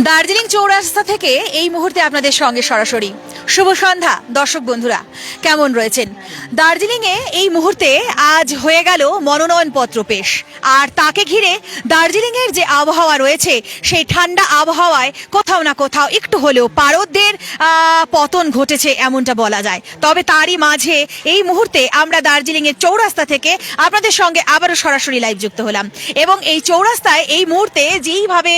দার্জিলিং চৌরাস্তা থেকে এই মুহূর্তে আপনাদের সঙ্গে সরাসরি। শুভ সন্ধ্যা, দর্শক বন্ধুরা। কেমন রয়েছেন? দার্জিলিংয়ে এই মুহূর্তে আজ হয়ে গেল মনোনয়নপত্র পেশ। আর তাকে ঘিরে দার্জিলিংয়ের যে আবহাওয়া রয়েছে, সেই ঠান্ডা আবহাওয়ায় কোথাও না কোথাও একটু হলেও পারদদের পতন ঘটেছে এমনটা বলা যায়। তবে তারই মাঝে এই মুহূর্তে আমরা দার্জিলিংয়ের চৌরাস্তা থেকে আপনাদের সঙ্গে আবারও সরাসরি লাইভ যুক্ত হলাম। এবং এই চৌরাস্তায় এই মুহূর্তে যেইভাবে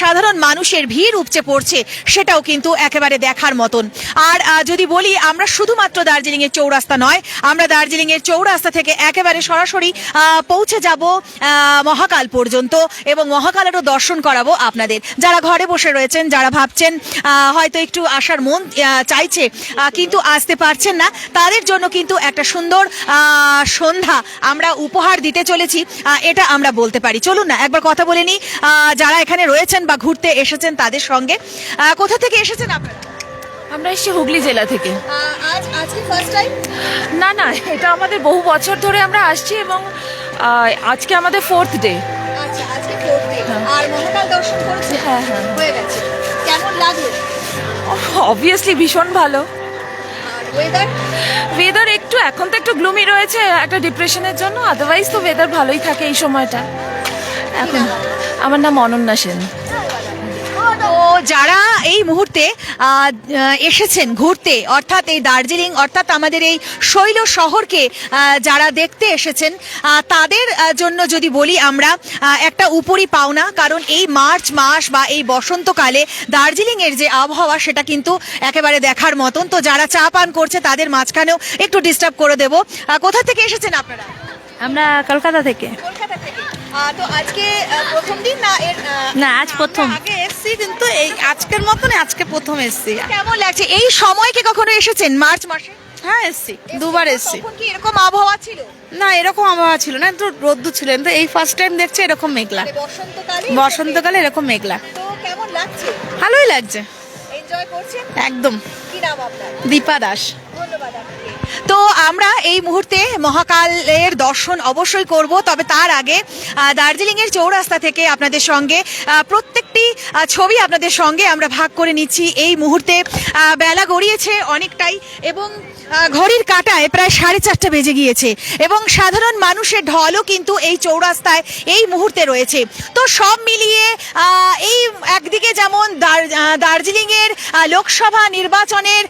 সাধারণ মানুষের ভিড় উপচে পড়ছে, সেটাও কিন্তু একেবারে দেখার মতন। আর যদি বলি আমরা শুধুমাত্র দার্জিলিং এর চৌরাস্তা নয়, আমরা দার্জিলিং এর চৌরাস্তা থেকে একেবারে সরাসরি পৌঁছে যাব মহাকাল পর্যন্ত এবং মহাকালেরও দর্শন করাবো আপনাদের। যারা ঘরে বসে রয়েছেন, যারা ভাবছেন হয়তো একটু আসার মন চাইছে কিন্তু আসতে পারছেন না, তাদের জন্য কিন্তু একটা সুন্দর সন্ধ্যা আমরা উপহার দিতে চলেছি এটা আমরা বলতে পারি। চলুন না, একবার কথা বলে নিই যারা এখানে রয়েছেন বা ঘুরতে এসেছেন তাদের সঙ্গে। কোথা থেকে এসেছেন আপনারা? আমরা এসেছি হুগলি জেলা থেকে। আজ আজকে ফার্স্ট টাইম না না এটা আমাদের বহু বছর ধরে আমরা আসছি এবং আজকে আমাদের ফোর্থ ডে আচ্ছা আজকে ফোর্থ ডে আর মহাকাল দর্শন করেছে? হ্যাঁ, হ্যাঁ। হয়ে। গেছে। কেমন লাগল? অবভিয়াসলি ভীষণ ভালো। ওয়েদার ওয়েদার একটু এখন তো একটু গ্লুমি রয়েছে একটা ডিপ্রেশনের জন্য। আদারওয়াইজ তো ওয়েদার ভালোই থাকে এই সময়টা। এখন আমার নাম অনন্যা সেন। তো যারা এই মুহূর্তে এসেছেন ঘুরতে অর্থাৎ এই দার্জিলিং অর্থাৎ আমাদের এই শৈল শহরকে যারা দেখতে এসেছেন তাদের জন্য যদি বলি আমরা একটা উপরি পাওনা কারণ এই মার্চ মাস বা এই বসন্তকালে দার্জিলিংয়ের যে আবহাওয়া সেটা কিন্তু একেবারে দেখার মতন। তো যারা চা পান করছে তাদের মাঝখানেও একটু ডিস্টার্ব করে দেব। কোথা থেকে এসেছেন আপনারা? আমরা কলকাতা থেকে। কলকাতা থেকে। তো আজকে প্রথম দিন না এর না আজ প্রথম। আগে এসছি কিন্তু এই আজকের মতন আজকে প্রথম এসছি। কেমন লাগছে? এই সময় কি কখনো এসেছেন? মার্চ মাসে? হ্যাঁ এসছি। দুবার এসছি। তখন কি এরকম আবহাওয়া ছিল? না এরকম আবহাওয়া ছিল না একটু রোদ্দু ছিল। কিন্তু এই ফার্স্ট টাইম দেখছি এরকম মেঘলা। মানে বসন্তকালে? বসন্তকালে এরকম মেঘলা। তো কেমন লাগছে? ভালোই লাগছে। এনজয় করছেন? একদম। কি নাম আপনার? দীপা দাস। ধন্যবাদ। তো আমরা এই মুহূর্তে মহাকালের দর্শন অবশ্যই করব, তবে তার আগে দার্জিলিং দার্জিলিংয়ের চৌরাস্তা থেকে আপনাদের সঙ্গে প্রত্যেকটি ছবি আপনাদের সঙ্গে আমরা ভাগ করে নিচ্ছি। এই মুহূর্তে বেলা গড়িয়েছে অনেকটাই এবং ঘড়ির কাঁটায় প্রায় সাড়ে চারটা বেজে গিয়েছে এবং সাধারণ মানুষের ঢলও কিন্তু এই চৌরাস্তায় এই মুহূর্তে রয়েছে। তো সব মিলিয়ে এই একদিকে যেমন দার- দার্জিলিংয়ের লোকসভা নির্বাচনের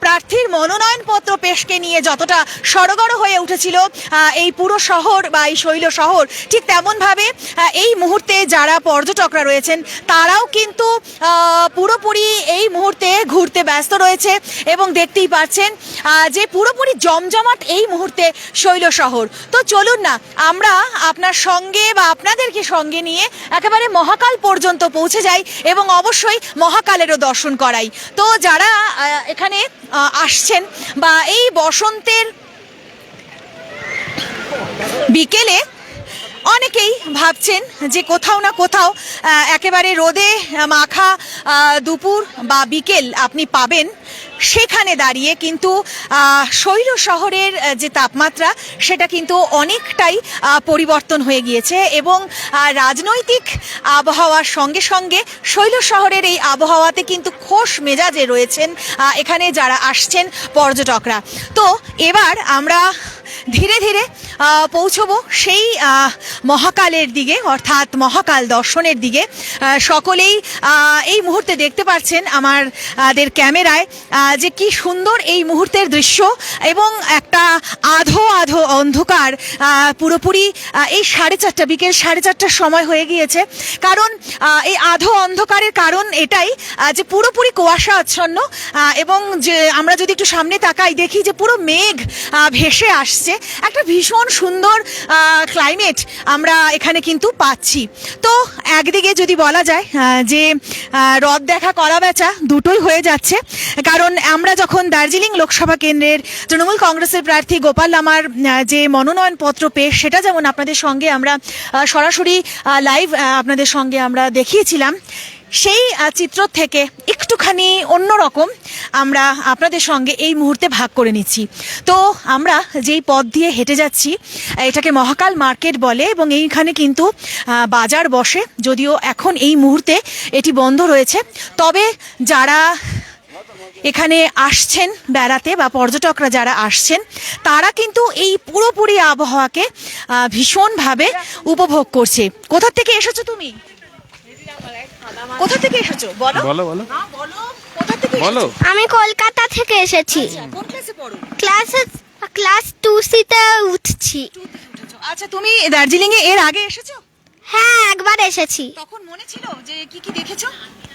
প্রার্থীর মনোনয়নপত্র পেশকে নিয়ে যতটা সড়গড় হয়ে উঠেছিল এই পুরো শহর বা এই শৈল শহর, ঠিক তেমনভাবে এই মুহূর্তে যারা পর্যটকরা রয়েছেন, তারাও কিন্তু পুরোপুরি এই মুহূর্তে ঘুরতে ব্যস্ত রয়েছে এবং দেখতেই পাচ্ছেন যে পুরোপুরি জমজমাট এই মুহূর্তে শৈল শহর। তো চলুন না, আমরা আপনার সঙ্গে বা আপনাদেরকে সঙ্গে নিয়ে একেবারে মহাকাল পর্যন্ত পৌঁছে যাই এবং অবশ্যই মহাকালেরও দর্শন করাই। তো যারা এখানে আসছেন বা এই বসন্তের বিকেলে অনেকেই ভাবছেন যে কোথাও না কোথাও একেবারে রোদে মাখা দুপুর বা বিকেল আপনি পাবেন। সেখানে দাঁড়িয়ে কিন্তু শৈল শহরের যে তাপমাত্রা, সেটা কিন্তু অনেকটাই পরিবর্তন হয়ে গিয়েছে এবং রাজনৈতিক আবহাওয়ার সঙ্গে সঙ্গে শৈল শহরের এই আবহাওয়াতে কিন্তু খোশ মেজাজে রয়েছেন এখানে যারা আসছেন পর্যটকরা। তো এবার আমরা ধীরে ধীরে পৌঁছবো সেই মহাকালের দিকে, অর্থাৎ মহাকাল দর্শনের দিকে। সকলেই এই মুহূর্তে দেখতে পাচ্ছেন আমাদের ক্যামেরায় যে কি সুন্দর এই মুহূর্তের দৃশ্য এবং একটা আধো আধো অন্ধকার পুরোপুরি এই সাড়ে চারটা বিকেল সাড়ে চারটার সময় হয়ে গিয়েছে। কারণ এই আধো অন্ধকারের কারণ এটাই যে পুরোপুরি কুয়াশা আচ্ছন্ন এবং যে আমরা যদি একটু সামনে তাকাই দেখি যে পুরো মেঘ ভেসে আসছে। একটা ভীষণ সুন্দর ক্লাইমেট আমরা এখানে কিন্তু পাচ্ছি। তো একদিকে যদি বলা যায় যে আহ, রথ দেখা করা বেচা দুটোই হয়ে যাচ্ছে। কারণ আমরা যখন দার্জিলিং লোকসভা কেন্দ্রের তৃণমূল কংগ্রেসের প্রার্থী গোপাল লামার যে মনোনয়নপত্র পেশ সেটা যেমন আপনাদের সঙ্গে আমরা সরাসরি লাইভ আপনাদের সঙ্গে আমরা দেখিয়েছিলাম, সেই চিত্র থেকে একটুখানি অন্যরকম আমরা আপনাদের সঙ্গে এই মুহূর্তে ভাগ করে নিচ্ছি। তো আমরা যেই পথ দিয়ে হেঁটে যাচ্ছি এটাকে মহাকাল মার্কেট বলে এবং এইখানে কিন্তু বাজার বসে, যদিও এখন এই মুহূর্তে এটি বন্ধ রয়েছে। তবে যারা এখানে আসছেন বেড়াতে বা পর্যটকরা যারা আসছেন তারা কিন্তু এই পুরোপুরি আবহাওয়াকে ভীষণভাবে উপভোগ করছে। কোথা থেকে এসেছ তুমি? কোথা থেকে এসেছ? বলো। বলো বলো। বলো। কোথা থেকে বলো। এসেছ? আমি কলকাতা থেকে এসেছি। ক্লাসে ক্লাস ক্লাস টু সিতে উঠছি। আচ্ছা তুমি দার্জিলিং এ এর আগে এসেছ? হ্যাঁ একবার এসেছি। তখন মনে ছিল যে কি কি দেখেছ?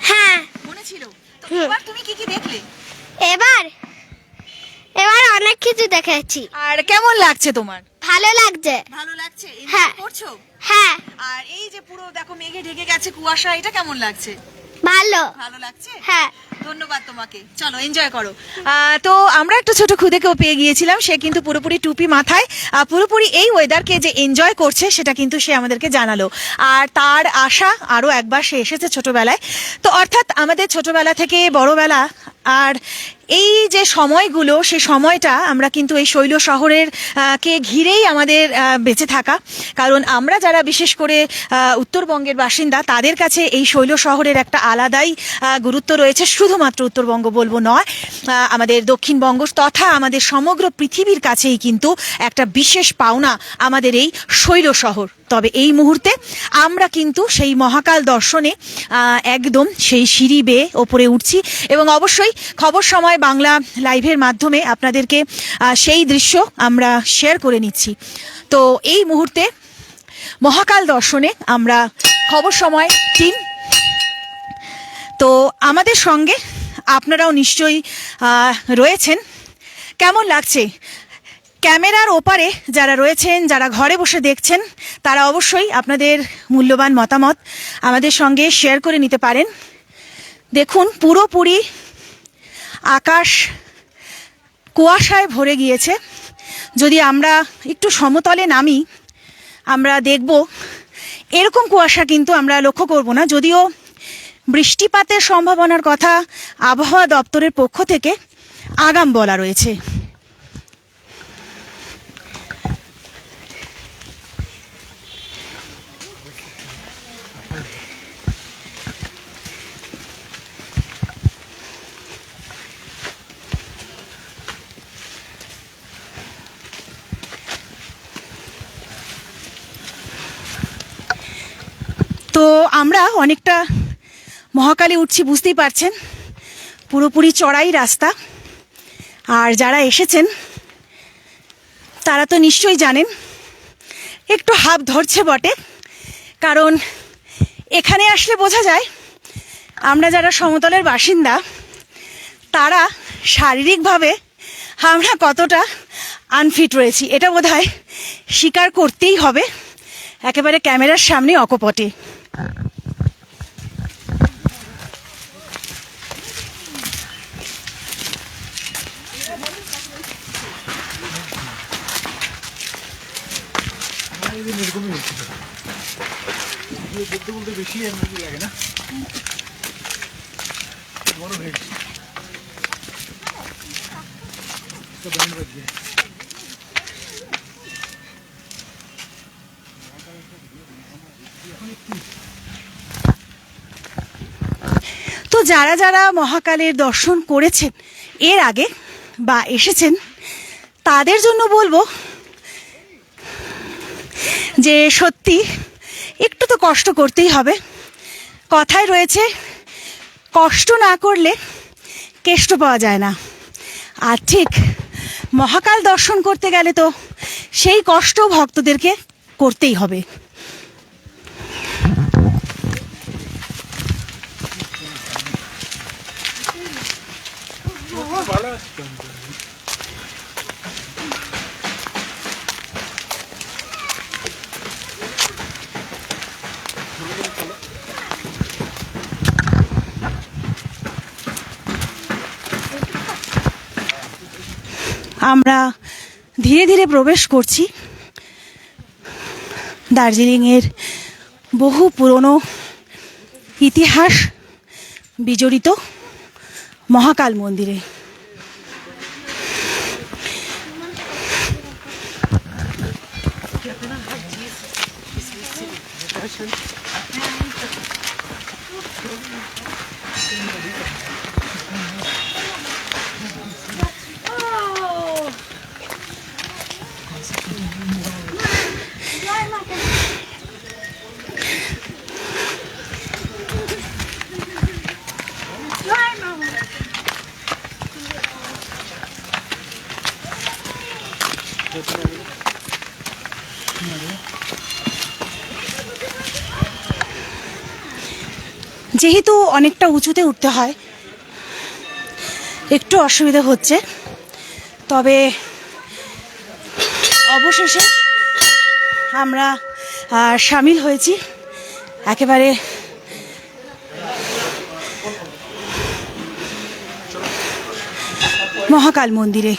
হ্যাঁ। মনে ছিল? তো এবার তুমি কি কি দেখলে? এবার এবার অনেক কিছু দেখেছি আর কেমন লাগছে তোমার? ভালো লাগছে। ভালো লাগছে? হ্যাঁ। করছ? হ্যাঁ। আর এই যে পুরো দেখো মেঘে ঢেকে গেছে কুয়াশা এটা কেমন লাগছে? ভালো। ভালো লাগছে? হ্যাঁ। ধন্যবাদ তোমাকে। চলো এনজয় করো। তো আমরা একটা ছোট খুদেকেও পেয়ে গিয়েছিলাম সে কিন্তু পুরোপুরি টুপি মাথায় পুরোপুরি এই ওয়েদারকে যে এনজয় করছে সেটা কিন্তু সে আমাদেরকে জানালো। আর তার আশা আরও একবার সে এসেছে ছোটবেলায়। তো অর্থাৎ আমাদের ছোটবেলা থেকে বড়বেলা আর এই যে সময়গুলো, সে সময়টা আমরা কিন্তু এই শৈল শহরের কে ঘিরেই আমাদের বেঁচে থাকা। কারণ আমরা যারা বিশেষ করে উত্তরবঙ্গের বাসিন্দা, তাদের কাছে এই শৈল শহরের একটা আলাদাই গুরুত্ব রয়েছে। শুধুমাত্র উত্তরবঙ্গ বলব নয় আমাদের দক্ষিণবঙ্গ তথা আমাদের সমগ্র পৃথিবীর কাছেই কিন্তু একটা বিশেষ পাওনা আমাদের এই শৈল শহর। তবে এই মুহূর্তে আমরা কিন্তু সেই মহাকাল দর্শনে একদম সেই সিঁড়ি বেয়ে ওপরে উঠছি এবং অবশ্যই খবর সময় বাংলা লাইভের মাধ্যমে আপনাদেরকে সেই দৃশ্য আমরা শেয়ার করে নিচ্ছি। তো এই মুহূর্তে মহাকাল দর্শনে আমরা খবর সময় টিম তো আমাদের সঙ্গে আপনারাও নিশ্চয়ই রয়েছেন। কেমন লাগছে? ক্যামেরার ওপারে যারা রয়েছেন, যারা ঘরে বসে দেখছেন, তারা অবশ্যই আপনাদের মূল্যবান মতামত আমাদের সঙ্গে শেয়ার করে নিতে পারেন। দেখুন, পুরোপুরি আকাশ কুয়াশায় ভরে গিয়েছে। যদি আমরা একটু সমতলে নামি, আমরা দেখব, এরকম কুয়াশা কিন্তু আমরা লক্ষ্য করব না। যদিও বৃষ্টিপাতের সম্ভাবনার কথা আবহাওয়া দপ্তরের পক্ষ থেকে আগাম বলা রয়েছে। তো আমরা অনেকটা মহাকালে উঠছি, বুঝতেই পারছেন? পুরোপুরি চড়াই রাস্তা। আর যারা এসেছেন, তারা তো নিশ্চয়ই জানেন, একটু হাফ ধরছে বটে। কারণ এখানে আসলে বোঝা যায়, আমরা যারা সমতলের বাসিন্দা, তারা শারীরিকভাবে আমরা কতটা আনফিট রয়েছি। এটা বোধহয় স্বীকার করতেই হবে। একেবারে ক্যামেরার সামনে অকপটে। তো যারা যারা মহাকালের দর্শন করেছেন এর আগে বা এসেছেন তাদের জন্য বলব যে সত্যি একটু তো কষ্ট করতেই হবে। কথায় রয়েছে, কষ্ট না করলে কেষ্ট পাওয়া যায় না। আর ঠিক মহাকাল দর্শন করতে গেলে তো সেই কষ্ট ভক্তদেরকে করতেই হবে। আমরা ধীরে ধীরে প্রবেশ করছি। দার্জিলিংয়ের বহু পুরনো ইতিহাস বিজড়িত মহাকাল মন্দিরে। যেহেতু অনেকটা উঁচুতে উঠতে হয়, একটু অসুবিধা হচ্ছে। তবে অবশেষে আমরা সামিল হয়েছি। একেবারে মহাকাল মন্দিরে।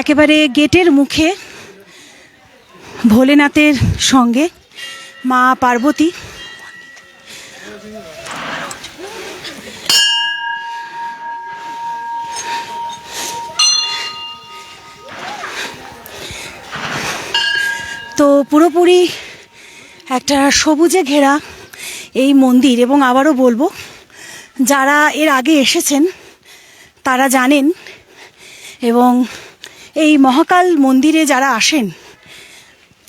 একেবারে গেটের মুখে ভোলেনাথের সঙ্গে মা পার্বতী। তো পুরোপুরি একটা সবুজে ঘেরা এই মন্দির এবং আবারও বলব, যারা এর আগে এসেছেন, তারা জানেন এবং এই মহাকাল মন্দিরে যারা আসেন,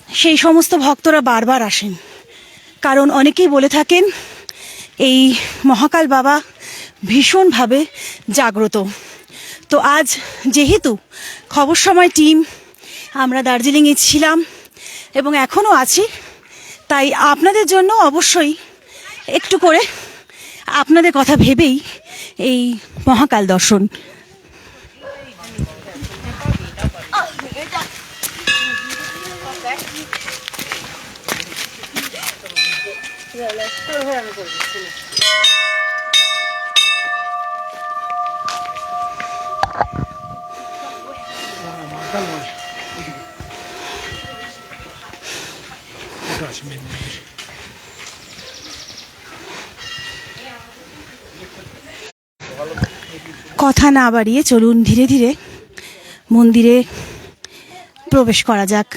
সেই সমস্ত ভক্তরা বারবার আসেন। কারণ অনেকেই বলে থাকেন, এই মহাকাল বাবা ভীষণভাবে জাগ্রত। তো আজ যেহেতু খবর সময় টিম, আমরা দার্জিলিংয়ে ছিলাম এবং এখনও আছি, তাই আপনাদের জন্য অবশ্যই একটু করে আপনাদের কথা ভেবেই এই মহাকাল দর্শন কথা না বাড়িয়ে চলুন ধীরে ধীরে মন্দিরে প্রবেশ করা যাক।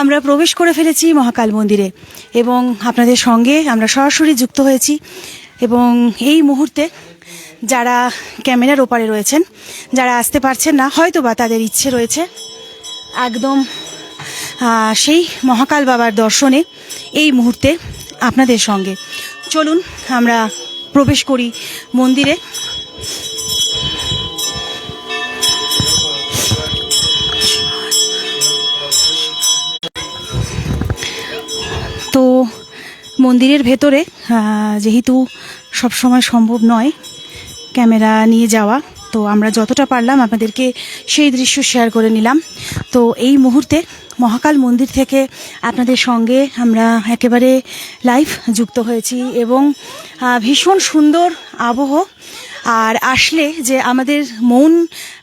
আমরা প্রবেশ করে ফেলেছি মহাকাল মন্দিরে এবং আপনাদের সঙ্গে আমরা সরাসরি যুক্ত হয়েছি এবং এই মুহূর্তে যারা ক্যামেরার ওপারে রয়েছেন, যারা আসতে পারছেন না হয়তো বা তাদের ইচ্ছে রয়েছে একদম সেই মহাকাল বাবার দর্শনে এই মুহূর্তে আপনাদের সঙ্গে। চলুন, আমরা প্রবেশ করি মন্দিরে। মন্দিরের ভেতরে যেহেতু সবসময় সম্ভব নয় ক্যামেরা নিয়ে যাওয়া, তো আমরা যতটা পারলাম আপনাদেরকে সেই দৃশ্য শেয়ার করে নিলাম। তো এই মুহূর্তে মহাকাল মন্দির থেকে আপনাদের সঙ্গে আমরা একেবারে লাইভ যুক্ত হয়েছি এবং ভীষণ সুন্দর আবহ আর আসলে যে আমাদের মন,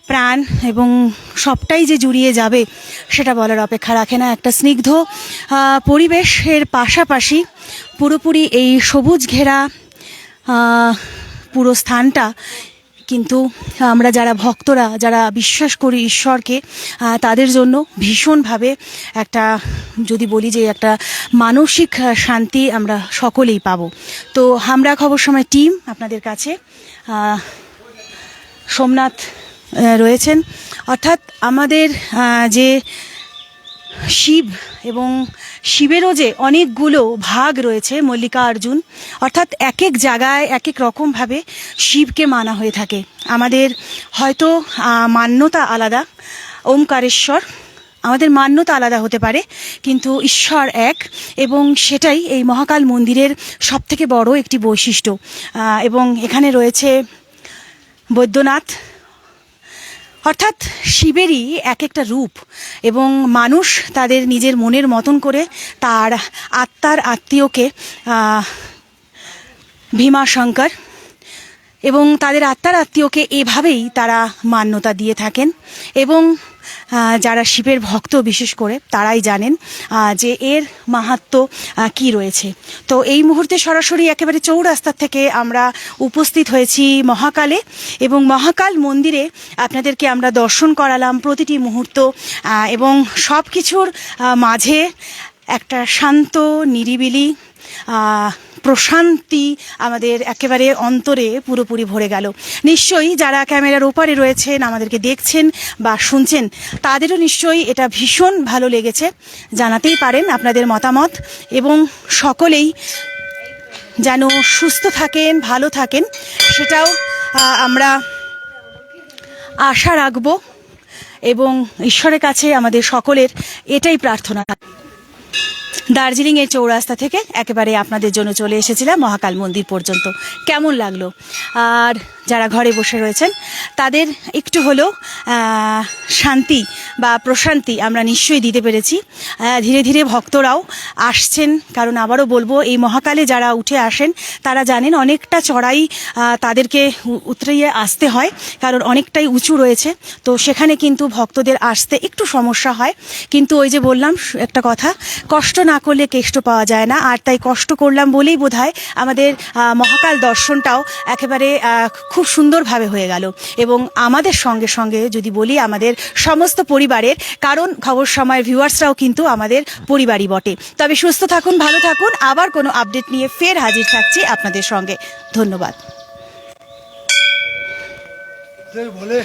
প্রাণ এবং সবটাই যে জুড়িয়ে যাবে, সেটা বলার অপেক্ষা রাখে না। একটা স্নিগ্ধ পরিবেশের পাশাপাশি পুরোপুরি এই সবুজ ঘেরা পুরো স্থানটা কিন্তু আমরা যারা ভক্তরা, যারা বিশ্বাস করি ঈশ্বরকে তাদের জন্য ভীষণভাবে একটা, যদি বলি যে একটা মানসিক শান্তি আমরা সকলেই পাব। তো আমরা খবর সময় টিম আপনাদের কাছে সোমনাথ রয়েছেন। অর্থাৎ আমাদের যে শিব এবং শিবেরও যে অনেকগুলো ভাগ রয়েছে মল্লিকা অর্জুন অর্থাৎ এক এক জায়গায় এক এক রকমভাবে শিবকে মানা হয়ে থাকে। আমাদের হয়তো মান্যতা আলাদা, ওমকারেশ্বর, আমাদের মান্যতা আলাদা হতে পারে, কিন্তু ঈশ্বর এক এবং সেটাই এই মহাকাল মন্দিরের সবথেকে বড় একটি বৈশিষ্ট্য। এবং এখানে রয়েছে বৈদ্যনাথ অর্থাৎ শিবেরই এক একটা রূপ এবং মানুষ তাদের নিজের মনের মতন করে তার আত্মার আত্মীয়কে ভীমা ভীমাশঙ্কর এবং তাদের আত্মার আত্মীয়কে এভাবেই তারা মান্যতা দিয়ে থাকেন এবং যারা শিবের ভক্ত বিশেষ করে, তারাই জানেন যে এর মাহাত্ম কি রয়েছে। তো এই মুহূর্তে সরাসরি একেবারে চৌরাস্তা থেকে আমরা উপস্থিত হয়েছি মহাকালে এবং মহাকাল মন্দিরে আপনাদেরকে আমরা দর্শন করালাম প্রতিটি মুহূর্ত এবং সব কিছুর মাঝে একটা শান্ত, নিরিবিলি প্রশান্তি আমাদের একেবারে অন্তরে পুরোপুরি ভরে গেল। নিশ্চয়ই যারা ক্যামেরার ওপারে রয়েছেন, আমাদেরকে দেখছেন বা শুনছেন, তাদেরও নিশ্চয়ই এটা ভীষণ ভালো লেগেছে। জানাতেই পারেন আপনাদের মতামত এবং সকলেই যেন সুস্থ থাকেন, ভালো থাকেন, সেটাও আমরা আশা রাখব এবং ঈশ্বরের কাছে আমাদের সকলের এটাই প্রার্থনা। দার্জিলিং এর চৌরাস্তা থেকে একেবারে আপনাদের জন্য চলে এসেছিলাম মহাকাল মন্দির পর্যন্ত। কেমন লাগল? আর যারা ঘরে বসে রয়েছেন, তাদের একটু হলেও শান্তি বা প্রশান্তি আমরা নিশ্চয়ই দিতে পেরেছি। ধীরে ধীরে ভক্তরাও আসছেন, কারণ আবারও বলব, এই মহাকালে যারা উঠে আসেন, তারা জানেন অনেকটা চড়াই তাদেরকে উতরিয়ে আসতে হয়, কারণ অনেকটাই উঁচু রয়েছে। তো সেখানে কিন্তু ভক্তদের আসতে একটু সমস্যা হয়। কিন্তু ওই যে বললাম, একটা কথা, কষ্ট না করলে কেষ্ট পাওয়া যায় না। আর তাই কষ্ট করলাম বলেই বোধ আমাদের মহাকাল দর্শনটাও একেবারে খুব সুন্দরভাবে হয়ে গেল। এবং আমাদের সঙ্গে সঙ্গে যদি বলি আমাদের সমস্ত পরিবারের, কারণ খবর সময়ের ভিউয়ার্সরাও কিন্তু আমাদের পরিবারই বটে। তবে সুস্থ থাকুন, ভালো থাকুন। আবার কোনো আপডেট নিয়ে ফের হাজির থাকছি আপনাদের সঙ্গে। ধন্যবাদ। বলে